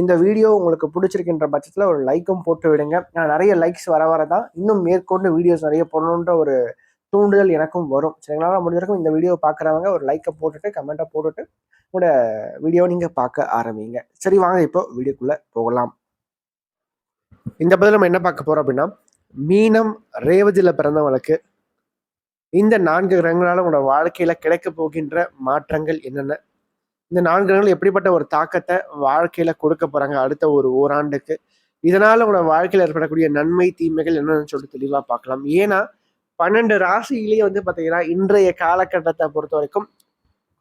இந்த வீடியோ உங்களுக்கு பிடிச்சிருக்கின்ற பட்சத்தில் ஒரு லைக்கும் போட்டு விடுங்க. நான் நிறைய லைக்ஸ் வர வர தான் இன்னும் மேற்கொண்டு வீடியோஸ் நிறைய போடணுன்ற ஒரு தூண்டுதல் எனக்கும் வரும். சரிங்களா? முடிஞ்சிருக்கும் இந்த வீடியோ பார்க்குறவங்க ஒரு லைக்கை போட்டுட்டு கமெண்ட்டை போட்டுட்டு உங்களோட வீடியோ நீங்கள் பார்க்க ஆரம்பிங்க. சரி வாங்க இப்போ வீடியோக்குள்ளே போகலாம். இந்த பதில் நம்ம என்ன பார்க்க போகிறோம் அப்படின்னா மீனம் ரேவதியில் பிறந்தவங்களுக்கு இந்த நான்கு கிரகங்களால் உங்களோட வாழ்க்கையில் கிடைக்க போகின்ற மாற்றங்கள் என்னென்ன? இந்த நான்கு கிரகங்கள் எப்படிப்பட்ட ஒரு தாக்கத்தை வாழ்க்கையில கொடுக்க போறாங்க அடுத்த ஒரு ஓராண்டுக்கு? இதனால உங்களோட வாழ்க்கையில் ஏற்படக்கூடிய நன்மை தீமைகள் என்னன்னு சொல்லிட்டு தெளிவா பார்க்கலாம். ஏன்னா பன்னெண்டு ராசியிலேயே வந்து பார்த்தீங்கன்னா இன்றைய காலகட்டத்தை பொறுத்த வரைக்கும்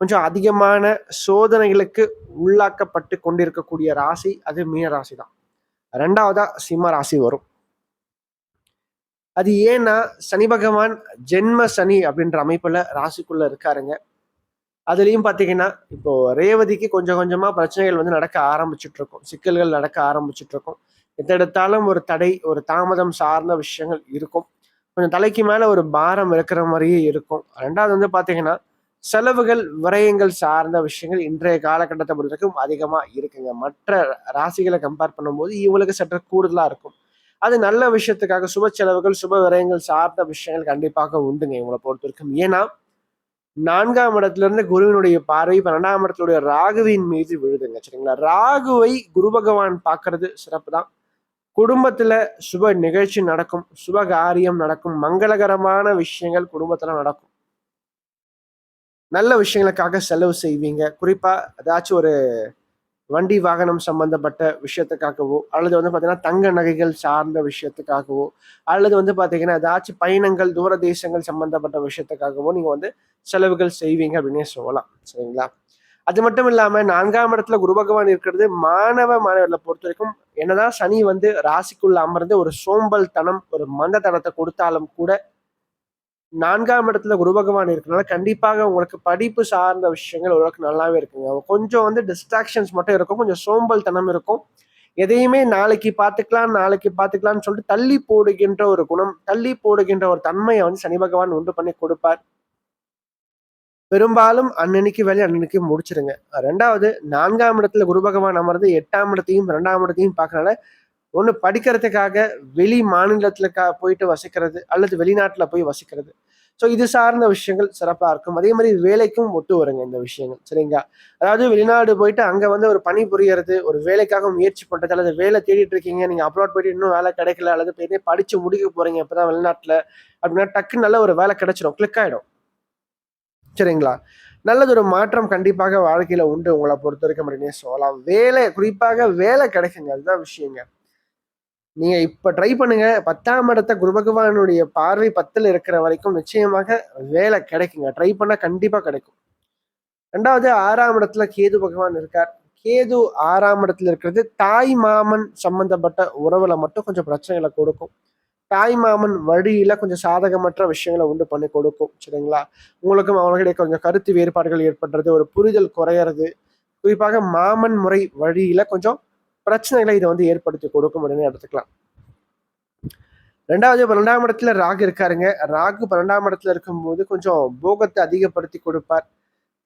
கொஞ்சம் அதிகமான சோதனைகளுக்கு உள்ளாக்கப்பட்டு கொண்டிருக்கக்கூடிய ராசி அது மீன ராசி தான் ரெண்டாவதா சிம்ம ராசி வரும். அது ஏன்னா சனி பகவான் ஜென்ம சனி அப்படின்ற அமைப்புல ராசிக்குள்ள இருக்காருங்க. அதுலேயும் பார்த்தீங்கன்னா இப்போ ரேவதிக்கு கொஞ்சம் கொஞ்சமாக பிரச்சனைகள் வந்து நடக்க ஆரம்பிச்சுட்டு இருக்கும் சிக்கல்கள் நடக்க ஆரம்பிச்சுட்டு இருக்கும் எத்தெடுத்தாலும் ஒரு தடை ஒரு தாமதம் சார்ந்த விஷயங்கள் இருக்கும். கொஞ்சம் தலைக்கு மேலே ஒரு பாரம் இருக்கிற மாதிரியே இருக்கும். ரெண்டாவது வந்து பார்த்தீங்கன்னா செலவுகள் விரயங்கள் சார்ந்த விஷயங்கள் இன்றைய காலகட்டத்தை பொறுத்த வரைக்கும் அதிகமாக இருக்குங்க. மற்ற ராசிகளை கம்பேர் பண்ணும்போது இவங்களுக்கு சற்று கூடுதலாக இருக்கும். அது நல்ல விஷயத்துக்காக சுப செலவுகள் சுப விரயங்கள் சார்ந்த விஷயங்கள் கண்டிப்பாக உண்டுங்க இவங்களை பொறுத்த வரைக்கும். ஏன்னா நான்காம் இடத்துல இருந்து குருவினுடைய பார்வை பன்னெண்டாம் இடத்துடைய ராகுவின் மீது விழுதுங்க சரிங்களா? ராகுவை குரு பகவான் பார்க்கறது சிறப்பு தான் குடும்பத்துல சுப நிகழ்ச்சி நடக்கும் சுப காரியம் நடக்கும் மங்களகரமான விஷயங்கள் குடும்பத்துல நடக்கும். நல்ல விஷயங்களுக்காக செலவு செய்வீங்க. குறிப்பா ஏதாச்சும் ஒரு வண்டி வாகனம் சம்பந்தப்பட்ட விஷயத்துக்காகவோ அல்லது வந்து பார்த்தீங்கன்னா தங்க நகைகள் சார்ந்த விஷயத்துக்காகவோ அல்லது வந்து பார்த்தீங்கன்னா ஏதாச்சும் பயணங்கள் தூர தேசங்கள் சம்பந்தப்பட்ட விஷயத்துக்காகவோ நீங்கள் வந்து செலவுகள் செய்வீங்க அப்படின்னே சொல்லலாம். சரிங்களா? அது மட்டும் இல்லாமல் நான்காம் இடத்துல குரு பகவான் இருக்கிறது மாணவ மாணவர்களை பொறுத்த வரைக்கும் என்னதான் சனி வந்து ராசிக்குள்ள அமர்ந்து ஒரு சோம்பல் தனம் ஒரு மந்த தனத்தை கொடுத்தாலும் கூட நான்காம் இடத்துல குரு பகவான் இருக்கனால கண்டிப்பாக உங்களுக்கு படிப்பு சார்ந்த விஷயங்கள் ஓரளவுக்கு நல்லாவே இருக்குங்க. கொஞ்சம் வந்து டிஸ்ட்ராக்ஷன்ஸ் மட்டும் இருக்கும். கொஞ்சம் சோம்பல் தனம் இருக்கும். எதையுமே நாளைக்கு பார்த்துக்கலாம் நாளைக்கு பார்த்துக்கலாம்னு சொல்லிட்டு தள்ளி போடுகின்ற ஒரு குணம் தள்ளி போடுகின்ற ஒரு தன்மையை வந்து சனி பகவான் உண்டு பண்ணி கொடுப்பார். பெரும்பாலும் அன்னன்னைக்கு வேலையை அன்னன்னைக்கு முடிச்சிருங்க. ரெண்டாவது நான்காம் இடத்துல குரு பகவான் அமர்ந்து எட்டாம் இடத்தையும் ரெண்டாம் இடத்தையும் பார்க்கறனால ஒன்று படிக்கிறதுக்காக வெளி மாநிலத்தில் போயிட்டு வசிக்கிறது அல்லது வெளிநாட்டில் போய் வசிக்கிறது. ஸோ இது சார்ந்த விஷயங்கள் சிறப்பாக இருக்கும். அதே மாதிரி வேலைக்கும் ஒத்து வருங்க இந்த விஷயங்கள் சரிங்களா? அதாவது வெளிநாடு போயிட்டு அங்கே வந்து ஒரு பணி புரியறது ஒரு வேலைக்காக முயற்சி பண்ணுறது அல்லது வேலை தேடிட்டு இருக்கீங்க நீங்கள் அப்லோட் போயிட்டு இன்னும் வேலை கிடைக்கல அல்லது போயிட்டு படித்து முடிக்க போகிறீங்க இப்போ தான் வெளிநாட்டில் அப்படின்னா டக்குன்னு நல்ல ஒரு வேலை கிடைச்சிடும் கிளிக் ஆகிடும் சரிங்களா? நல்லது ஒரு மாற்றம் கண்டிப்பாக வாழ்க்கையில் உண்டு உங்களை பொறுத்த வரைக்கும் அப்படின்னே சொல்லலாம். வேலை குறிப்பாக வேலை கிடைக்குங்க அதுதான் விஷயங்க. நீங்க இப்ப ட்ரை பண்ணுங்க. பத்தாம் இடத்த குரு பகவானுடைய பார்வை பத்துல இருக்கிற வரைக்கும் நிச்சயமாக வேலை கிடைக்குங்க. ட்ரை பண்ணா கண்டிப்பா கிடைக்கும். ரெண்டாவது ஆறாம் இடத்துல கேது பகவான் இருக்கார். கேது ஆறாம் இடத்துல இருக்கிறது தாய் மாமன் சம்பந்தப்பட்ட உறவுல மட்டும் கொஞ்சம் பிரச்சனைகளை கொடுக்கும். தாய் மாமன் வழியில கொஞ்சம் சாதகமற்ற விஷயங்களை உண்டு பண்ணி கொடுக்கும். சரிங்களா? உங்களுக்கும் அவர்களுடைய கொஞ்சம் கருத்து வேறுபாடுகள் ஏற்படுறது ஒரு புரிதல் குறையறது. குறிப்பாக மாமன் முறை வழியில கொஞ்சம் பிரச்சனைகளை இதை வந்து ஏற்படுத்தி கொடுக்கும் அப்படின்னு எடுத்துக்கலாம். ரெண்டாவது பன்னெண்டாம் இடத்துல ராகு இருக்காருங்க. ராகு பன்னெண்டாம் இடத்துல இருக்கும்போது கொஞ்சம் போகத்தை அதிகப்படுத்தி கொடுப்பார்.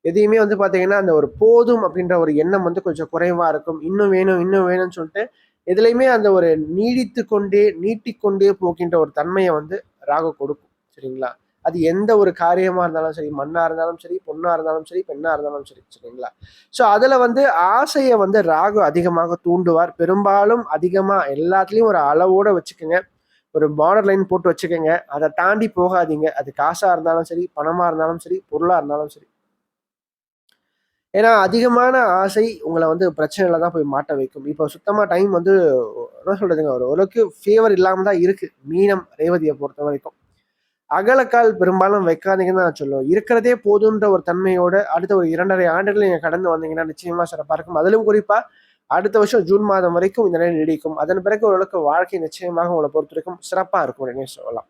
எதையுமே வந்து பார்த்தீங்கன்னா அந்த ஒரு போதும் அப்படின்ற ஒரு எண்ணம் வந்து கொஞ்சம் குறைவாக இருக்கும். இன்னும் வேணும் இன்னும் வேணும்னு சொல்லிட்டு எதுலையுமே அந்த ஒரு நீடித்து கொண்டே நீட்டிக்கொண்டே போகின்ற ஒரு தன்மையை வந்து ராகு கொடுக்கும். சரிங்களா? அது எந்த ஒரு காரியமா இருந்தாலும் சரி மண்ணா இருந்தாலும் சரி பொண்ணா இருந்தாலும் சரி பெண்ணா இருந்தாலும் சரி சரிங்களா? ஸோ அதுல வந்து ஆசையை வந்து ராகு அதிகமாக தூண்டுவார். பெரும்பாலும் அதிகமா எல்லாத்துலயும் ஒரு அளவோட வச்சுக்கோங்க. ஒரு பார்டர் லைன் போட்டு வச்சுக்கோங்க. அதை தாண்டி போகாதீங்க. அது காசா இருந்தாலும் சரி பணமா இருந்தாலும் சரி பொருளா இருந்தாலும் சரி. ஏன்னா அதிகமான ஆசை உங்களை வந்து பிரச்சனையில தான் போய் மாட்ட வைக்கும். இப்போ சுத்தமாக டைம் வந்து என்ன சொல்றதுங்க? ஒரு ஓரளவுக்கு ஃபேவர் இல்லாமல் தான் இருக்கு. மீனம் ரேவதியை பொறுத்த வரைக்கும் அகலக்கால் பெரும்பாலும் வைக்காதீங்கன்னு நான் சொல்லுவோம் இருக்கிறதே போதுன்ற ஒரு தன்மையோட அடுத்த ஒரு இரண்டரை ஆண்டுகள் நீங்க கடந்து வந்தீங்கன்னா நிச்சயமா சிறப்பா இருக்கும். அதிலும் குறிப்பா அடுத்த வருஷம் ஜூன் மாதம் வரைக்கும் இந்த நிலை நீடிக்கும். அதன் பிறகு ஓரளவுக்கு வாழ்க்கை நிச்சயமாக உங்களை பொறுத்த வரைக்கும் சிறப்பா இருக்கும் அப்படின்னு சொல்லலாம்.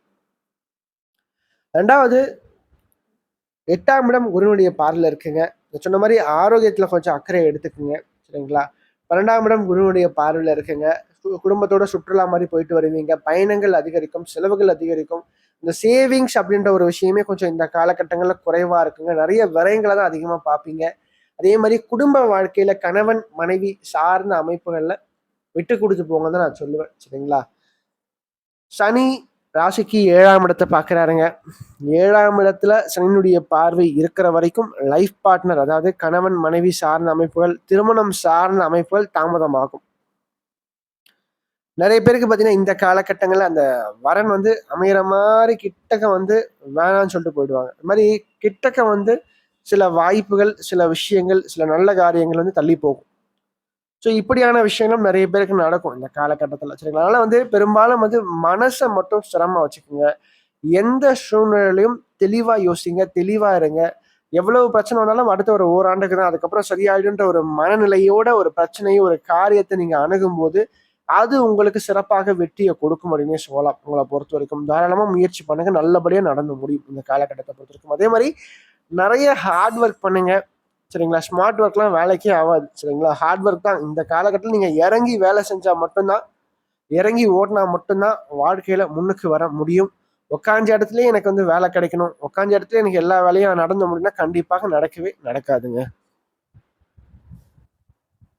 ரெண்டாவது எட்டாம் இடம் குருனுடைய பார்வையில் இருக்குங்க. சொன்ன மாதிரி ஆரோக்கியத்தில் கொஞ்சம் அக்கறை எடுத்துக்குங்க. சரிங்களா? பன்னெண்டாம் இடம் குருனுடைய பார்வையில் இருக்குங்க. குடும்பத்தோட சுற்றுலா மாதிரி போயிட்டு வருவீங்க. பயணங்கள் அதிகரிக்கும் செலவுகள் அதிகரிக்கும். இந்த சேவிங்ஸ் அப்படின்ற ஒரு விஷயமே கொஞ்சம் இந்த காலகட்டங்களில் குறைவாக இருக்குங்க. நிறைய விரயங்களை தான் அதிகமாக பார்ப்பீங்க. அதே மாதிரி குடும்ப வாழ்க்கையில் கணவன் மனைவி சார்ந்த அமைப்புகளில் விட்டு கொடுத்து போங்க தான் நான் சொல்லுவேன். சரிங்களா? சனி ராசிக்கு ஏழாம் இடத்தை பார்க்குறாருங்க. ஏழாம் இடத்துல சனியினுடைய பார்வை இருக்கிற வரைக்கும் லைஃப் பார்ட்னர் அதாவது கணவன் மனைவி சார்ந்த அமைப்புகள் திருமணம் சார்ந்த அமைப்புகள் தாமதமாகும். நிறைய பேருக்கு பார்த்தீங்கன்னா இந்த காலகட்டங்களில் அந்த வரன் வந்து அமையிற மாதிரி கிட்டக்க வந்து வேணாம்னு சொல்லிட்டு போயிடுவாங்க. இந்த மாதிரி கிட்டக்க வந்து சில வாய்ப்புகள் சில விஷயங்கள் சில நல்ல காரியங்கள் வந்து தள்ளி போகும். ஸோ இப்படியான விஷயங்களும் நிறைய பேருக்கு நடக்கும் இந்த காலகட்டத்தில். சரிங்களா? அதனால் வந்து பெரும்பாலும் வந்து மனசை மட்டும் சிரமம் வச்சுக்கோங்க. எந்த சூழ்நிலையிலையும் தெளிவாக யோசிங்க தெளிவாக இருங்க. எவ்வளவு பிரச்சனை வந்தாலும் அடுத்த ஒரு ஓராண்டுக்கு தான் அதுக்கப்புறம் சரியாயிடுன்ற ஒரு மனநிலையோட ஒரு பிரச்சனையை ஒரு காரியத்தை நீங்கள் அணுகும்போது அது உங்களுக்கு சிறப்பாக வெற்றியை கொடுக்கும் அப்படின்னே சொல்லலாம். உங்களை பொறுத்த வரைக்கும் தாராளமாக முயற்சி பண்ணுங்க. நல்லபடியாக நடந்து முடியும் இந்த காலகட்டத்தை பொறுத்த வரைக்கும். அதே மாதிரி நிறைய ஹார்ட் ஒர்க் பண்ணுங்க. சரிங்களா? ஸ்மார்ட் ஒர்க்லாம் வேலைக்கே ஆகாது. சரிங்களா? ஹார்ட் ஒர்க் தான். இந்த காலகட்டத்தில் நீங்கள் இறங்கி வேலை செஞ்சால் மட்டும்தான் இறங்கி ஓடினா மட்டும்தான் வாழ்க்கையில் முன்னுக்கு வர முடியும். உக்காஞ்ச இடத்துலயே எனக்கு வந்து வேலை கிடைக்கணும். உட்காந்த இடத்துல எனக்கு எல்லா வேலையும் நடந்து முடியும்னா கண்டிப்பாக நடக்கவே நடக்காதுங்க.